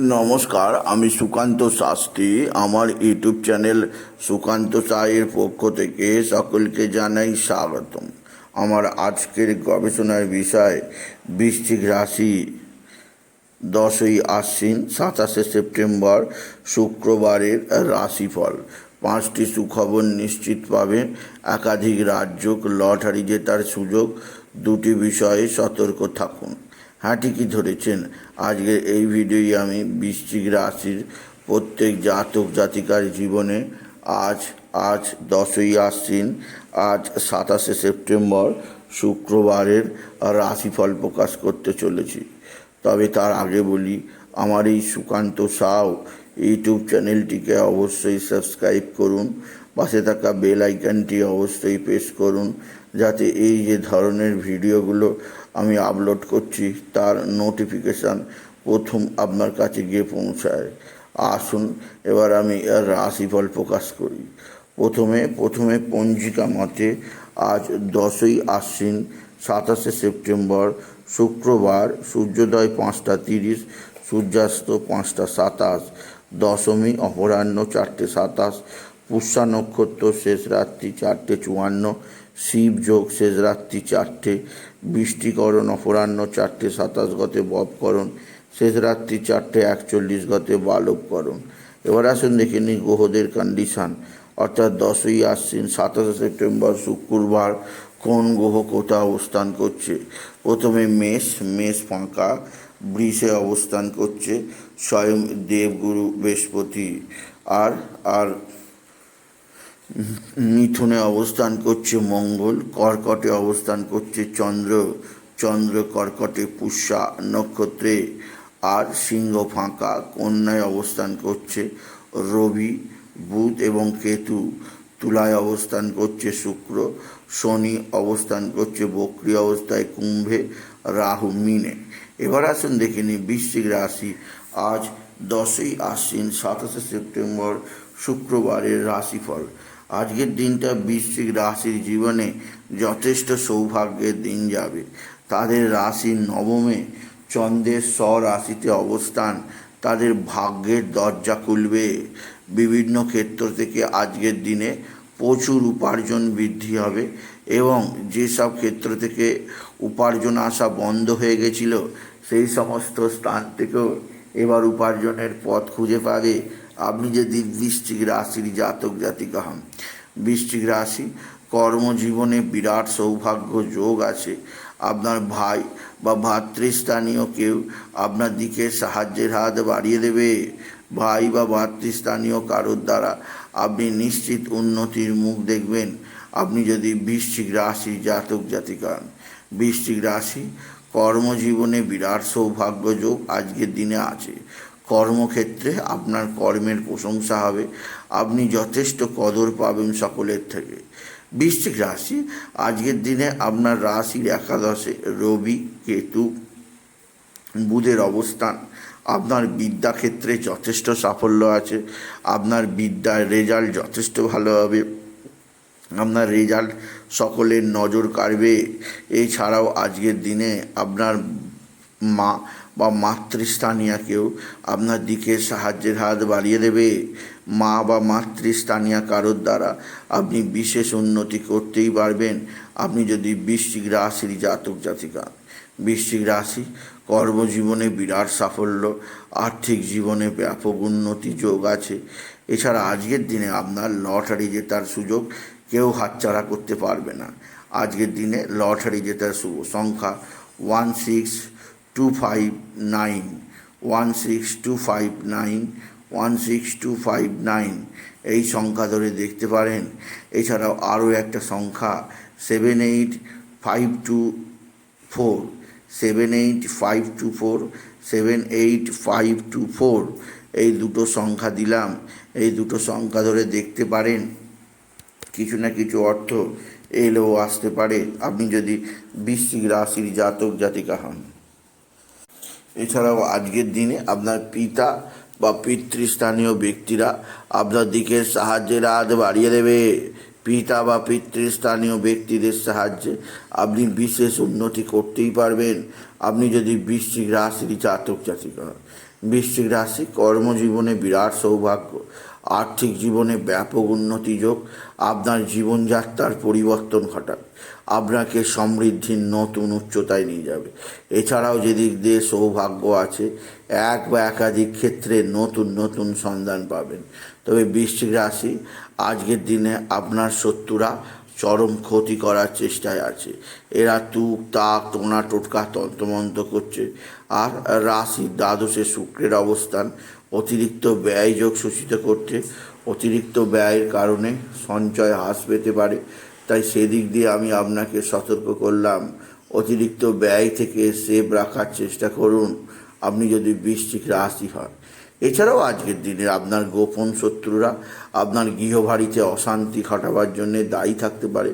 নমস্কার, আমি সুকান্ত শাস্ত্রী। আমার ইউটিউব চ্যানেল সুকান্ত সাহের পক্ষ থেকে সকলকে জানাই স্বাগতম। আমার আজকের গবেষণার বিষয়, বৃশ্চিক রাশি দশই আশ্বিন, সাতাশে সেপ্টেম্বর, শুক্রবারের রাশিফল। পাঁচটি সুখবর নিশ্চিত পাবেন। একাধিক রাজ্য লটারি জেতার সুযোগ। দুটি বিষয়ে সতর্ক থাকুন। ঠিকই ধরেছেন? আজকের এই ভিডিওই আমি বৃশ্চিক রাশির প্রত্যেক জাতক জাতিকার জীবনে আজ আজ দশই আশ্বিন, আজ সাতাশে সেপ্টেম্বর শুক্রবারের রাশিফল প্রকাশ করতে চলেছি। তবে তার আগে বলি, আমার এই সুকান্ত সাউ ইউটিউব চ্যানেলটিকে অবশ্যই সাবস্ক্রাইব করুন, পাশে থাকা বেল আইকনটি অবশ্যই প্রেস করুন, যাতে এই যে ধরনের ভিডিওগুলো আমি আপলোড করছি, তার নোটিফিকেশান প্রথম আপনার কাছে গিয়ে পৌঁছায়। আসুন, এবার আমি এর রাশিফল প্রকাশ করি। প্রথমে প্রথমে পঞ্জিকা মতে আজ দশই আশ্বিন, সাতাশে সেপ্টেম্বর, শুক্রবার, সূর্যোদয় পাঁচটা তিরিশ, সূর্যাস্ত পাঁচটা সাতাশ, দশমী অপরাহ্ন চারটে সাতাশ পুষ্যা নক্ষত্র শেষ রাত্রি চারটে চুয়ান্ন, শিব যোগ শেষ রাত্রি চারটে, বৃষ্টিকরণ অপরাহ্ন চারটে সাতাশ গতে বপকরণ, শেষ রাত্রি চারটে একচল্লিশ গতে বালবকরণ। এবার আসুন দেখে নিই গ্রহদের কন্ডিশান অর্থাৎ দশই আশ্বিন সাতাশে সেপ্টেম্বর শুক্রবার কোন গ্রহ কোথায় অবস্থান করছে? প্রথমে মেষ মেষ ফাঁকা, বৃষে অবস্থান করছে, স্বয়ং দেবগুরু বৃহস্পতি। আর আর মিথুনে অবস্থান করছে মঙ্গল, কর্কটে অবস্থান করছে চন্দ্র চন্দ্র কর্কটে পুষ্যা নক্ষত্রে, আর সিংহ ফাঁকা কন্যায় অবস্থান করছে রবি, বুধ এবং কেতু, তুলায় অবস্থান করছে শুক্র, শনি অবস্থান করছে বক্রি অবস্থায় কুম্ভে, রাহু মিনে। এবার আসুন দেখে নিই বৃশ্চিক রাশি। আজ দশই আশ্বিন, সাতাশে সেপ্টেম্বর, শুক্রবারের রাশিফল। আজকের দিনটা বৃশ্চিক রাশির জীবনে যথেষ্ট সৌভাগ্যের দিন যাবে। তাদের রাশির নবমে চন্দ্রের স্বরাশিতে অবস্থান, তাদের ভাগ্যের দরজা খুলবে। বিভিন্ন ক্ষেত্র থেকে আজকের দিনে প্রচুর উপার্জন বৃদ্ধি হবে এবং যেসব ক্ষেত্র থেকে উপার্জন আসা বন্ধ হয়ে গেছিল, সেই সমস্ত স্থান থেকেও এবার উপার্জনের পথ খুঁজে পাবে আপনি যদি বৃশ্চিক রাশির জাতক জাতিকা হন বৃষ্টিক রাশি কর্মজীবনে বিরাট সৌভাগ্য যোগ আছে। আপনার ভাই বা ভাতৃস্থানীয় কেউ আপনার দিকে সাহায্যের হাত বাড়িয়ে দেবে। ভাই বা ভাতৃস্থানীয় কারোর দ্বারা আপনি নিশ্চিত উন্নতির মুখ দেখবেন। আপনি যদি বৃশ্চিক রাশি জাতক জাতিকা হন। বৃশ্চিক রাশি কর্মজীবনে বিরাট সৌভাগ্য যোগ আজকের দিনে আছে। কর্মক্ষেত্রে আপনার কর্মের প্রশংসা হবে। আপনি যথেষ্ট কদর পাবেন সকলের থেকে। বৃশ্চিক রাশি, আজকের দিনে আপনার রাশির একাদশে রবি, কেতু, বুধের অবস্থান। আপনার বিদ্যাক্ষেত্রে যথেষ্ট সাফল্য আছে। আপনার বিদ্যার রেজাল্ট যথেষ্ট ভালো হবে। আপনার রেজাল্ট সকলের নজর কাড়বে। এছাড়াও আজকের দিনে আপনার মা বা মাতৃস্থানীয় কেউ আপনার দিকে সাহায্যের হাত বাড়িয়ে দেবে। মা বা মাতৃস্থানীয় কারোর দ্বারা আপনি বিশেষ উন্নতি করতেই পারবেন। আপনি যদি বৃশ্চিক রাশির জাতক জাতিকা, বৃশ্চিক রাশি কর্মজীবনে বিরাট সাফল্য, আর্থিক জীবনে ব্যাপক উন্নতি যোগ আছে। এছাড়া আজকের দিনে আপনার লটারি জেতার সুযোগ কেউ হাতছাড়া করতে পারবে না। আজকের দিনে লটারি জেতার শুভ সংখ্যা one six two five nine one six two five nine one six two five nine এই সংখ্যা ধরে দেখতে পারেন। এছাড়াও আরও একটা সংখ্যা seven eight five two four seven eight five two four seven eight five two four এই দুটো সংখ্যা দিলাম। এই দুটো সংখ্যা ধরে দেখতে পারেন। কিছু না কিছু অর্থ এলেও আসতে পারে। আপনি যদি বৃশ্চিক রাশির জাতক জাতিকা হন। এছাড়াও আজকের দিনে আপনার পিতা বা পিতৃস্থানীয় ব্যক্তিরা আপনার দিকে সাহায্যের হাত বাড়িয়ে দেবে পিতা বা পিতৃস্থানীয় ব্যক্তিদের সাহায্যে আপনি বিশেষ উন্নতি করতেই পারবেন আপনি যদি বৃশ্চিক রাশির জাতক জাতিক হন। বৃশ্চিক রাশি কর্মজীবনে বিরাট সৌভাগ্য আর্থিক জীবনে ব্যাপক উন্নতি যোগ, আপনার জীবনযাত্রার পরিবর্তন ঘটাবে আপনাকে সমৃদ্ধির নতুন উচ্চতায় নিয়ে যাবে। এছাড়াও যেদিক দিয়ে সৌভাগ্য আছে, এক বা একাধিক ক্ষেত্রে নতুন নতুন সন্ধান পাবেন। তবে বৃশ্চিক রাশি, আজকের দিনে আপনার শত্রুরা চরম ক্ষতি করার চেষ্টায় আছে। এরা তুক, তাক, টোনা, টোটকা, তন্ত্রমন্ত্র করছে। আর রাশির দ্বাদশে শুক্রের অবস্থান অতিরিক্ত ব্যয় যোগ সূচিত করছে অতিরিক্ত ব্যয়ের কারণে সঞ্চয় হ্রাস পেতে পারে। তাই সেদিক দিয়ে আমি আপনাকে সতর্ক করলাম, অতিরিক্ত ব্যয় থেকে সেভ রাখার চেষ্টা করুন, আপনি যদি বৃশ্চিক রাশি হন। এছাড়াও আজকের দিনে আপনার গোপন শত্রুরা আপনার গৃহবাড়িতে অশান্তি ঘটাবার জন্য দায়ী থাকতে পারে,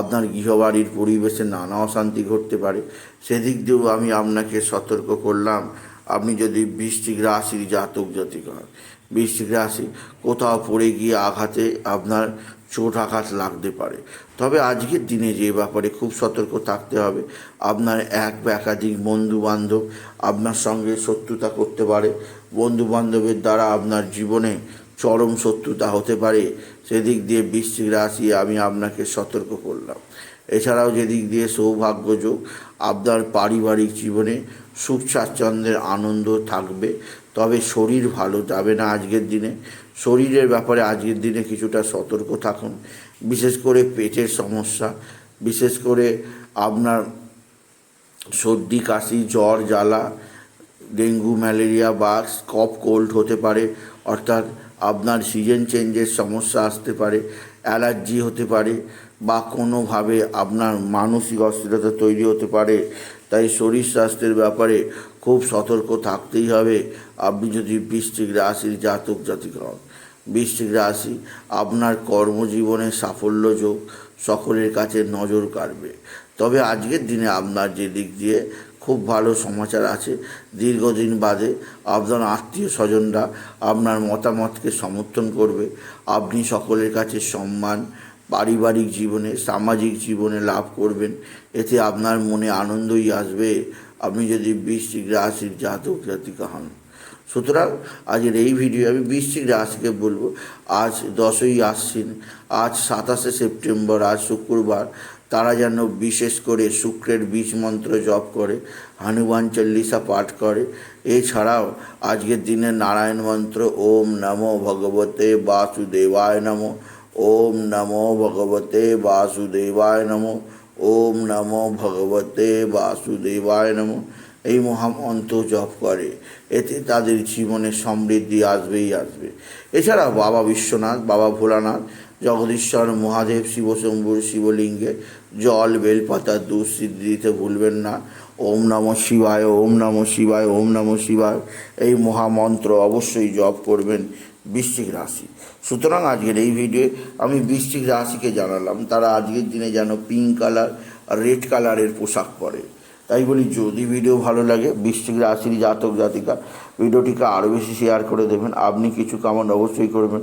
আপনার গৃহবাড়ির পরিবেশে নানা অশান্তি ঘটতে পারে। সেদিক দিয়েও আমি আপনাকে সতর্ক করলাম আপনি যদি বৃষ্টিক রাশির জাতক জাতিক হন বৃষ্টিক রাশি কোথাও পড়ে গিয়ে আঘাতে আপনার চোট আঘাত লাগতে পারে। তবে আজকের দিনে যে ব্যাপারে খুব সতর্ক থাকতে হবে, আপনার এক বা একাধিক বন্ধু বান্ধব আপনার সঙ্গে শত্রুতা করতে পারে। বন্ধু বান্ধবের দ্বারা আপনার জীবনে চরম শত্রুতা হতে পারে। সেদিক দিয়ে বৃষ্টিক রাশি আমি আপনাকে সতর্ক করলাম। এছাড়াও যেদিক দিয়ে সৌভাগ্য যোগ আপনার পারিবারিক জীবনে সুখ স্বাচ্ছন্দ্যের আনন্দ থাকবে, তবে শরীর ভালো যাবে না আজকের দিনে। শরীরের ব্যাপারে আজকের দিনে কিছুটা সতর্ক থাকুন, বিশেষ করে পেটের সমস্যা, বিশেষ করে আপনার সর্দি, কাশি, জ্বর, জ্বালা, ডেঙ্গু, ম্যালেরিয়া বা কফ, কোল্ড হতে পারে, অর্থাৎ আপনার সিজন চেঞ্জের সমস্যা আসতে পারে, অ্যালার্জি হতে পারে বা কোনোভাবে আপনার মানসিক অস্থিরতা তৈরি হতে পারে। তাই শরীর স্বাস্থ্যের ব্যাপারে খুব সতর্ক থাকতেই হবে। আপনি যদি বৃশ্চিক রাশির জাতক জাতিক হন, বৃশ্চিক রাশি আপনার কর্মজীবনে সাফল্য যোগ সকলের কাছে নজর কাড়বে। তবে আজকের দিনে আপনার যে দিক দিয়ে খুব ভালো সমাচার আছে, দীর্ঘদিন বাদে আপনার আত্মীয় স্বজনরা আপনার মতামতকে সমর্থন করবে। আপনি সকলের কাছে সম্মান পারিবারিক জীবনে, সামাজিক জীবনে লাভ করবেন। এতে আপনার মনে আনন্দই আসবে। আপনি যদি বৃশ্চিক রাশির জাতক, জাতিকা হন। সুতরাং আজকের এই ভিডিও আমি বৃশ্চিক রাশিকে বলব। আজ দশই আশ্বিন, আজ সাতাশে সেপ্টেম্বর, আজ শুক্রবার। তারা যেন বিশেষ করে শুক্রের বীজ মন্ত্র জপ করে, হনুমান চল্লিশা পাঠ করে। এছাড়াও আজকের দিনে নারায়ণ মন্ত্র, ওম নমো ভগবতে বাসুদেবায় নমো। ওম নমো ভগবতে বাসুদেবায় নমো। ওম নমো ভগবতে বাসুদেবায় নমো। এই মহামন্ত্র জপ করে, এতে তাদের জীবনে সমৃদ্ধি আসবেই আসবে। এছাড়া বাবা বিশ্বনাথ, বাবা ভোলানাথ জগদীশ্বর মহাদেব, শিবশম্ভুর শিবলিঙ্গে জল, বেলপাতা, দুধ সিদ্ধি দিতে ভুলবেন না। ওম নম শিবায়, ওম নম শিবায়, ওম নম শিবায়। এই মহামন্ত্র অবশ্যই জপ করবেন বৃশ্চিক রাশি। সুতরাং আজকের এই ভিডিও আমি বৃশ্চিক রাশিকে জানালাম। তারা আজকের দিনে যেন পিঙ্ক কালার আর রেড কালারের পোশাক পরে। তাই বলি, যদি ভিডিও ভালো লাগে, বৃশ্চিক রাশির জাতক জাতিকা ভিডিওটিকে আরও বেশি শেয়ার করে দেবেন। আপনি কিছু কামান অবশ্যই করবেন।